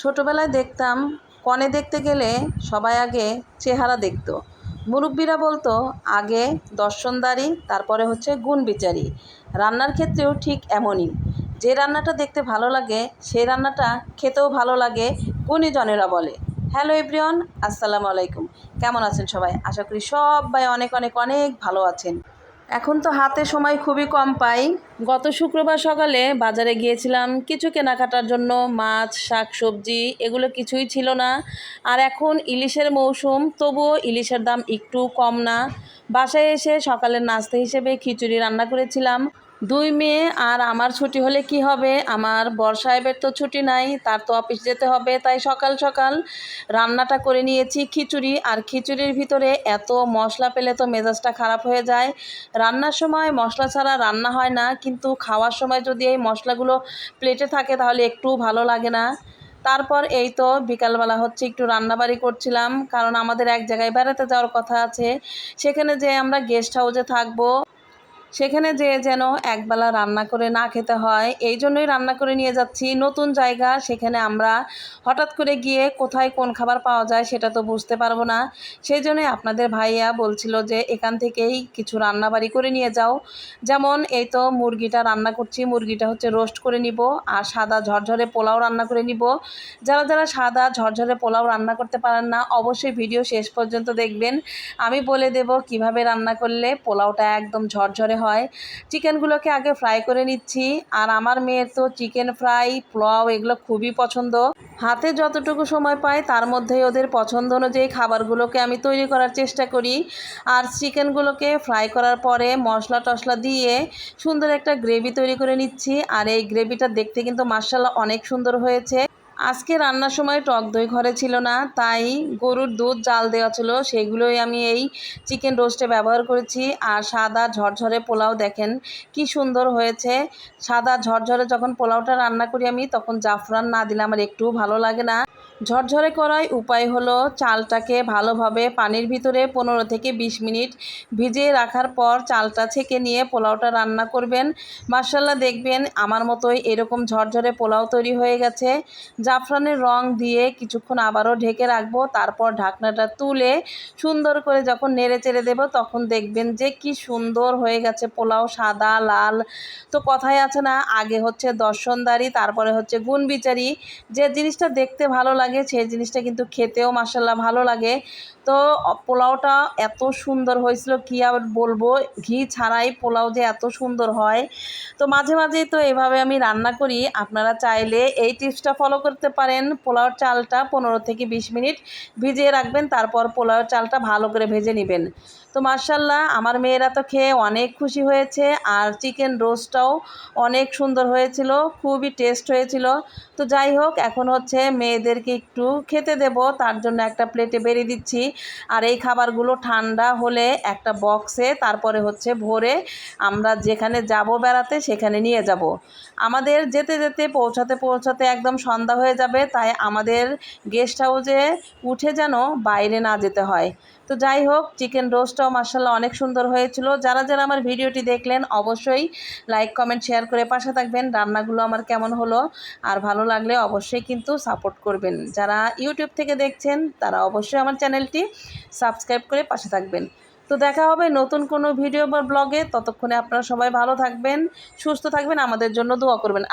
ছোটোবেলায় দেখতাম, কনে দেখতে গেলে সবাই আগে চেহারা দেখত। মুরব্বীরা বলতো, আগে দর্শনদারি, তারপরে হচ্ছে গুণ বিচারি রান্নার ক্ষেত্রেও ঠিক এমনই। যে রান্নাটা দেখতে ভালো লাগে, সেই রান্নাটা খেতেও ভালো লাগে, গুণীজনেরা বলে। হ্যালো এভরিওয়ান, আসসালামু আলাইকুম। কেমন আছেন সবাই? আশা করি সবাই অনেক অনেক অনেক ভালো আছেন। এখন তো হাতে সময় খুবই কম পাই। গত শুক্রবার সকালে বাজারে গিয়েছিলাম। কিছু কেনাকাটার জন্য মাছ শাক সবজি এগুলো কিছুই ছিল না। আর এখন ইলিশের মৌসুম, তবুও ইলিশের দাম একটু কম না। বাসায় এসে সকালের নাস্তা হিসেবে খিচুড়ি রান্না করেছিলাম। দুই মেয়ে, আর আমার ছুটি হলে কি হবে? আমার বর সাহেবের তো ছুটি নাই, তার তো অফিস যেতে হবে, তাই সকাল সকাল রান্নাটা করে নিয়েছি খিচুড়ি। আর খিচুড়ির ভিতরে এত মশলা পেলে তো মেজাজটা খারাপ হয়ে যায়। রান্নার সময় মশলা ছাড়া রান্না হয় না, কিন্তু খাওয়ার সময় যদি এই মশলাগুলো প্লেটে থাকে, তাহলে একটু ভালো লাগে না। তারপর এই তো বিকালবেলা হচ্ছে একটু রান্নাবাড়ি করছিলাম, কারণ আমাদের এক জায়গায় বেড়াতে যাওয়ার কথা আছে। সেখানে যে আমরা গেস্ট হাউসে থাকব। সেখানে যে যেন একবেলা রান্না করে না খেতে হয়, এই জন্যই রান্না করে নিয়ে যাচ্ছি। নতুন জায়গা, সেখানে আমরা হঠাৎ করে গিয়ে কোথায় কোন খাবার পাওয়া যায় সেটা তো বুঝতে পারব না। সেই জন্যই আপনাদের ভাইয়া বলছিল যে এখান থেকেই কিছু রান্নাবাড়ি করে নিয়ে যাও। যেমন এই তো মুরগিটা রান্না করছি, মুরগিটা হচ্ছে রোস্ট করে নিব আর সাদা ঝরঝরে পোলাও রান্না করে নিব। যারা যারা সাদা ঝরঝরে পোলাও রান্না করতে পারেন না, অবশ্যই ভিডিও শেষ পর্যন্ত দেখবেন। আমি বলে দেব কীভাবে রান্না করলে পোলাওটা একদম ঝরঝরে হয়। চিকেনগুলোকে আগে ফ্রাই করে নিচ্ছি। আর আমার মেয়ের তো চিকেন ফ্রাই পোলাও এগুলো খুবই পছন্দ। হাতে যতটুকু সময় পায় তার মধ্যেই ওদের পছন্দ অনুযায়ী খাবারগুলোকে আমি তৈরি করার চেষ্টা করি। আর চিকেনগুলোকে ফ্রাই করার পরে মশলা টশলা দিয়ে সুন্দর একটা গ্রেভি তৈরি করে নিচ্ছি। আর এই গ্রেভিটা দেখতে কিন্তু মার্শাল্লাহ অনেক সুন্দর হয়েছে। আজকে রান্নার সময় টক দই ঘরে ছিল না, তাই গরুর দুধ জাল দেওয়া ছিল। সেগুলোই আমি এই চিকেন রোস্টে ব্যবহার করেছি। আর সাদা ঝরঝরে পোলাও দেখেন কি সুন্দর হয়েছে। সাদা ঝরঝরে যখন পোলাওটা রান্না করি আমি, তখন জাফরান না দিলে আমার একটুও ভালো লাগে না। ঝরঝরে করার উপায় হলো চালটাকে ভালোভাবে পানির ভিতরে পনেরো থেকে বিশ মিনিট ভিজিয়ে রাখার পর চালটা ছেঁকে নিয়ে পোলাওটা রান্না করবেন। মার্শাল্লাহ দেখবেন আমার মতোই এরকম ঝরঝরে পোলাও তৈরি হয়ে গেছে। জাফরানের রং দিয়ে কিছুক্ষণ আবারও ঢেকে রাখব, তারপর ঢাকনাটা তুলে সুন্দর করে যখন নেড়ে চেড়ে দেবো তখন দেখবেন যে কি সুন্দর হয়ে গেছে পোলাও সাদা, লাল। তো কথাই আছে না, আগে হচ্ছে দর্শনদারি, তারপরে হচ্ছে গুণ বিচারি যে জিনিসটা দেখতে ভালো লাগে সেই জিনিসটা কিন্তু খেতেও মাসাল্লাহ ভালো লাগে। তো পোলাওটা এত সুন্দর হয়েছিল, কী আর বলব? ঘি ছাড়াই পোলাও যে এত সুন্দর হয়। তো, মাঝে মাঝেই তো এভাবে আমি রান্না করি। আপনারা চাইলে এই টিপসটা ফলো করতে পারেন। পোলাওর চালটা পনেরো থেকে বিশ মিনিট ভিজিয়ে রাখবেন, তারপর পোলাওর চালটা ভালো করে ভেজে নেবেন। তো মার্শাল্লাহ আমার মেয়েরা তো খেয়ে অনেক খুশি হয়েছে, আর চিকেন রোস্টটাও অনেক সুন্দর হয়েছিল, খুবই টেস্ট হয়েছিল। তো, যাই হোক, এখন হচ্ছে মেয়েদেরকে একটু খেতে দেব, তার জন্য একটা প্লেটে বেরিয়ে দিচ্ছি। আর এই খাবারগুলো ঠান্ডা হলে একটা বক্সে তারপরে হচ্ছে ভরে আমরা যেখানে যাব বেড়াতে সেখানে নিয়ে যাব। আমাদের যেতে যেতে, পৌঁছাতে পৌঁছাতে একদম সন্ধ্যা হয়ে যাবে, তাই আমাদের গেস্ট হাউসে উঠে যেন বাইরে না যেতে হয়। তো যাই হোক চিকেন রোস্টটাও মার্শাল্লাহ অনেক সুন্দর হয়েছিল। যারা যারা আমার ভিডিওটি দেখলেন, অবশ্যই লাইক কমেন্ট শেয়ার করে পাশে থাকবেন। রান্নাগুলো আমার কেমন হলো আর ভালো লাগলে অবশ্যই কিন্তু সাপোর্ট করবেন। যারা ইউটিউব থেকে দেখছেন, তারা অবশ্যই আমার চ্যানেলটি সাবস্ক্রাইব করে পাশে থাকবেন। তো দেখা হবে নতুন কোনো ভিডিও বা ব্লগে ততক্ষণে আপনারা সবাই ভালো থাকবেন, সুস্থ থাকবেন, আমাদের জন্য দোয়া করবেন।